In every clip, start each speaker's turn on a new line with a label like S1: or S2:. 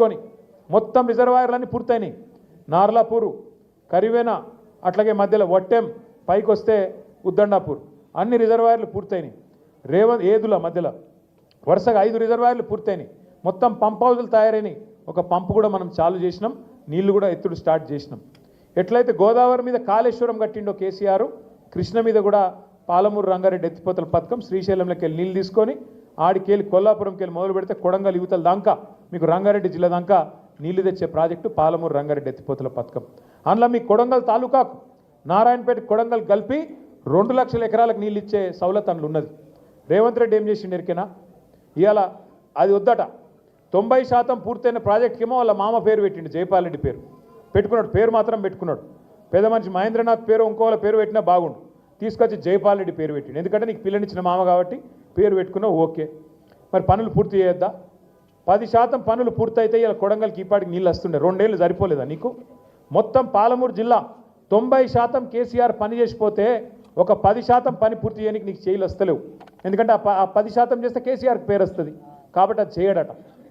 S1: కొని మొత్తం రిజర్వాయర్లన్నీ పూర్తయినాయి. నార్లాపూరు కరివేన అట్లాగే మధ్యలో వట్టెం పైకి వస్తే ఉద్దండాపూర్. అన్ని రిజర్వాయర్లు పూర్తయినాయి. రేవంత్ ఏదుల మధ్యలో. వరుసగా ఐదు రిజర్వాయర్లు పూర్తయినాయి. మొత్తం పంప్ హౌజులు తయారైనాయి. ఒక పంపు కూడా మనం చాలు చేసినాం. నీళ్ళు కూడా ఎత్తుడు స్టార్ట్ చేసినాం. ఎట్లయితే గోదావరి మీద కాళేశ్వరం కట్టిండో కేసీఆర్ కృష్ణ మీద కూడా పాలమూరు రంగారెడ్డి ఎత్తిపోతల పథకం శ్రీశైలంలోకి వెళ్ళి నీళ్ళు తీసుకొని ఆడికెళ్ళి కొల్లాపురంకి వెళ్ళి మొదలు పెడితే కొడంగల్ యువతల దాకా మీకు రంగారెడ్డి జిల్లా దాకా నీళ్ళు తెచ్చే ప్రాజెక్టు పాలమూరు రంగారెడ్డి ఎత్తిపోతుల పథకం. అందులో మీ కొడంగల్ తాలూకాకు నారాయణపేట కొడంగల్ కలిపి రెండు లక్షల ఎకరాలకు నీళ్ళు ఇచ్చే సౌలత్ అందులో ఉన్నది. రేవంత్ రెడ్డి ఏం చేసిండు ఎరికేనా? ఇవాళ అది వద్దట. తొంభై శాతం పూర్తయిన ప్రాజెక్ట్కేమో వాళ్ళ మామ పేరు పెట్టిండు జయపాల్ రెడ్డి పేరు. పెట్టుకున్నాడు పేరు మాత్రం పెట్టుకున్నాడు. పెద్ద మనిషి మహేంద్రనాథ్ పేరు ఇంకోవాళ్ళ పేరు పెట్టినా బాగుండు. తీసుకొచ్చి జయపాల్ రెడ్డి పేరు పెట్టిండు. ఎందుకంటే నీకు పిల్లనిచ్చిన మామ కాబట్టి పేరు పెట్టుకున్నావు ఓకే. మరి పనులు పూర్తి చేయొద్దా? పది శాతం పనులు పూర్తయితే ఇలా కొడంగల్కి ఈపాటికి నీళ్ళు వస్తుండే. రెండేళ్ళు సరిపోలేదా నీకు? మొత్తం పాలమూరు జిల్లా తొంభై శాతం కేసీఆర్ పని చేసిపోతే ఒక పది శాతం పని పూర్తి చేయడానికి నీకు చేయలు వస్తలేవు. ఎందుకంటే ఆ పది శాతం చేస్తే కేసీఆర్కి పేరు వస్తుంది. కాబట్టి అది చేయడట.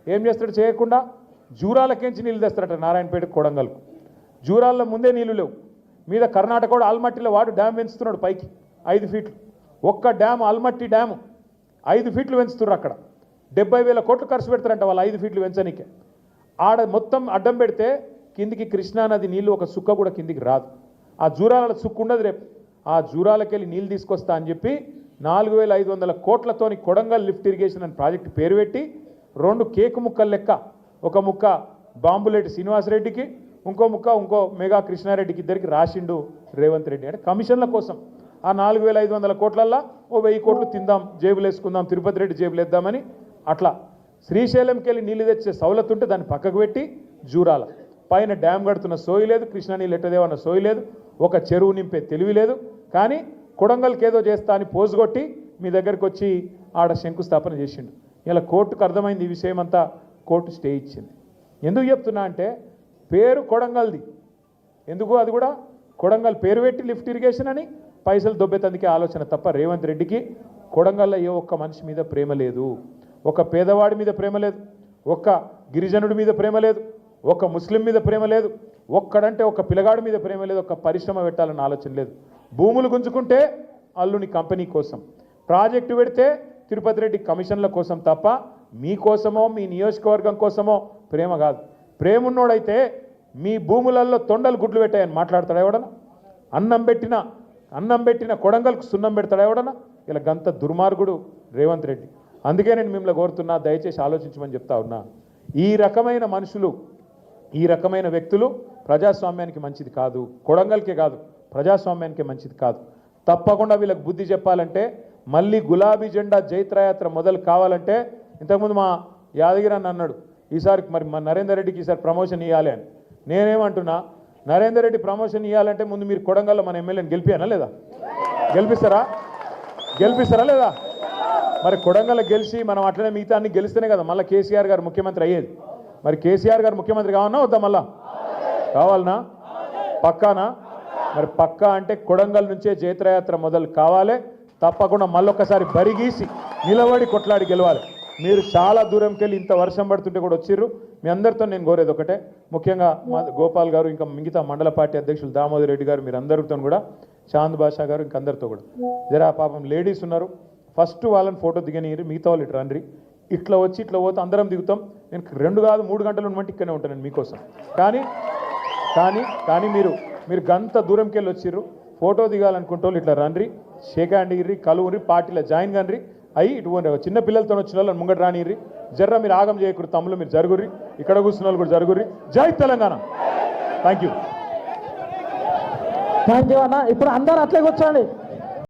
S1: ఏం చేస్తాడు? చేయకుండా జూరాలకేంచి నీళ్ళు తెస్తాడట నారాయణపేట కొడంగల్కు. జూరాల్లో ముందే నీళ్ళు లేవు. మీద కర్ణాటక కూడా ఆల్మట్టిలో వాడు డ్యామ్ పెంచుతున్నాడు పైకి. ఐదు ఫీట్లు. ఒక్క డ్యామ్ ఆల్మట్టి డ్యాము. ఐదు ఫీట్లు పెంచుతున్నారు అక్కడ. డెబ్బై వేల కోట్లు ఖర్చు పెడతారంట వాళ్ళు ఐదు ఫీట్లు పెంచనీకే. ఆడ మొత్తం అడ్డం పెడితే కిందికి కృష్ణానది నీళ్ళు ఒక సుక్క కూడా కిందికి రాదు. ఆ జూరాల సుక్కు ఉండదు రేపు. ఆ జూరాలకెళ్ళి నీళ్ళు తీసుకొస్తా అని చెప్పి నాలుగు వేల ఐదు వందల కోట్లతోని కొడంగల్ లిఫ్ట్ ఇరిగేషన్ అని ప్రాజెక్ట్ పేరు పెట్టి రెండు కేకు ముక్కలు లెక్క. ఒక ముక్క బాంబులేటి శ్రీనివాసరెడ్డికి ఇంకో ముక్క ఇంకో మెగా కృష్ణారెడ్డికి ఇద్దరికి రాసిండు రేవంత్ రెడ్డి. అంటే కమిషన్ల కోసం. ఆ నాలుగు వేల ఐదు వందల కోట్లల్లో ఓ వెయ్యి కోట్లు తిందాం జేబులు వేసుకుందాం తిరుపతి రెడ్డి జేబులు వేద్దామని అట్లా శ్రీశైలంకి వెళ్ళి నీళ్ళు తెచ్చే సౌలత్ ఉంటే దాన్ని పక్కకు పెట్టి జూరాల. పైన డ్యామ్ కడుతున్న సోయి లేదు కృష్ణా నీళ్ళు ఎట్టదేవన్న సోయి లేదు ఒక చెరువు నింపే తెలివి లేదు. కానీ కొడంగల్కి ఏదో చేస్తా అని పోజు కొట్టి మీ దగ్గరికి వచ్చి ఆడ శంకుస్థాపన చేసిండు. ఇలా కోర్టుకు అర్థమైంది ఈ విషయం అంతా కోర్టు స్టే ఇచ్చింది. ఎందుకు చెప్తున్నా అంటే పేరు కొడంగల్ది. ఎందుకు? అది కూడా కొడంగల్ పేరు పెట్టి లిఫ్ట్ ఇరిగేషన్ అని పైసలు దొబ్బేతందుకే ఆలోచన తప్ప రేవంత్ రెడ్డికి కొడంగల్లో ఏ ఒక్క మనిషి మీద ప్రేమ లేదు. ఒక పేదవాడి మీద ప్రేమ లేదు ఒక్క గిరిజనుడి మీద ప్రేమ లేదు ఒక ముస్లిం మీద ప్రేమ లేదు ఒక్కడంటే ఒక పిల్లగాడి మీద ప్రేమ లేదు ఒక పరిశ్రమ పెట్టాలన్న ఆలోచన లేదు. భూములు గుంజుకుంటే అల్లుని కంపెనీ కోసం ప్రాజెక్టు పెడితే తిరుపతి రెడ్డి కమిషన్ల కోసం తప్ప మీకోసమో మీ నియోజకవర్గం కోసమో ప్రేమ కాదు. ప్రేమ ఉన్నోడైతే మీ భూములలో తొండలు గుడ్లు పెట్టాయని మాట్లాడతాడు ఎవడన అన్నం పెట్టిన అన్నం పెట్టిన కొడంగల్కు సున్నం పెడతాడు ఎవడన ఇలా గంత దుర్మార్గుడు రేవంత్ రెడ్డి. అందుకే నేను మిమ్మల్ని కోరుతున్నా దయచేసి ఆలోచించమని చెప్తా ఉన్నా. ఈ రకమైన మనుషులు ఈ రకమైన వ్యక్తులు ప్రజాస్వామ్యానికి మంచిది కాదు కొడంగల్కే కాదు ప్రజాస్వామ్యానికి మంచిది కాదు. తప్పకుండా వీళ్ళకి బుద్ధి చెప్పాలంటే మళ్ళీ గులాబీ జెండా జైత్రయాత్ర మొదలు కావాలంటే ఇంతకుముందు మా యాదగిరి అన్న అన్నాడు ఈసారి మరి మా నరేందర్ రెడ్డికి ఈసారి ప్రమోషన్ ఇవ్వాలి అని. నేనేమంటున్నా నరేందర్ రెడ్డి ప్రమోషన్ ఇవ్వాలంటే ముందు మీరు కొడంగల్లో మన ఎమ్మెల్యేని గెలిపానా లేదా? గెలిపిస్తారా? గెలిపిస్తారా లేదా? మరి కొడంగల్ గెలిచి మనం అట్లనే మిగతా అన్ని గెలిస్తేనే కదా మళ్ళీ కేసీఆర్ గారు ముఖ్యమంత్రి అయ్యేది. మరి కేసీఆర్ గారు ముఖ్యమంత్రి కావాలన్నా వద్దా మళ్ళా? కావాలనా? పక్కానా? మరి పక్కా అంటే కొడంగల్ నుంచే జైత్రయాత్ర మొదలు కావాలి తప్పకుండా మళ్ళొక్కసారి బరిగీసి నిలబడి కొట్లాడి గెలవాలి. మీరు చాలా దూరంకి వెళ్ళి ఇంత వర్షం పడుతుంటే కూడా వచ్చిర్రు. మీ అందరితో నేను కోరేది ఒకటే ముఖ్యంగా మా గోపాల్ గారు ఇంకా మిగతా మండల పార్టీ అధ్యక్షులు దామోదర్ రెడ్డి గారు మీరు అందరితో కూడా చాంద్ బాషా గారు ఇంకా అందరితో కూడా. జరా పాపం లేడీస్ ఉన్నారు. ఫస్ట్ వాళ్ళని ఫోటో దిగనియరు మిగతా వాళ్ళు ఇటు రండి. ఇట్లా వచ్చి ఇట్లా పోతే అందరం దిగుతాం. నేను రెండు కాదు మూడు గంటలు ఉండమంటే ఇక్కడనే ఉంటాను మీకోసం. కానీ కానీ కానీ మీరు మీరు గంత దూరంకి వెళ్ళి వచ్చిర్రు. ఫోటో దిగాలనుకుంటే వాళ్ళు ఇట్లా రండ్రి షేక్ హ్యాండ్ ఇర్రి కలువురి పార్టీలో జాయిన్ కండ్రి. అయ్యి ఇటు చిన్న పిల్లలతో వచ్చిన వాళ్ళని ముంగట రానిర్రి. జర్ర మీరు ఆగం చేయకూడదు తమ్ముళ్ళు మీరు జరుగుర్రి. ఇక్కడ కూర్చున్న వాళ్ళు కూడా జరుగుర్రి. జై Telangana. Thank you
S2: thank you అన్న. ఇప్పుడు అందరూ అట్లే కూర్చోండి.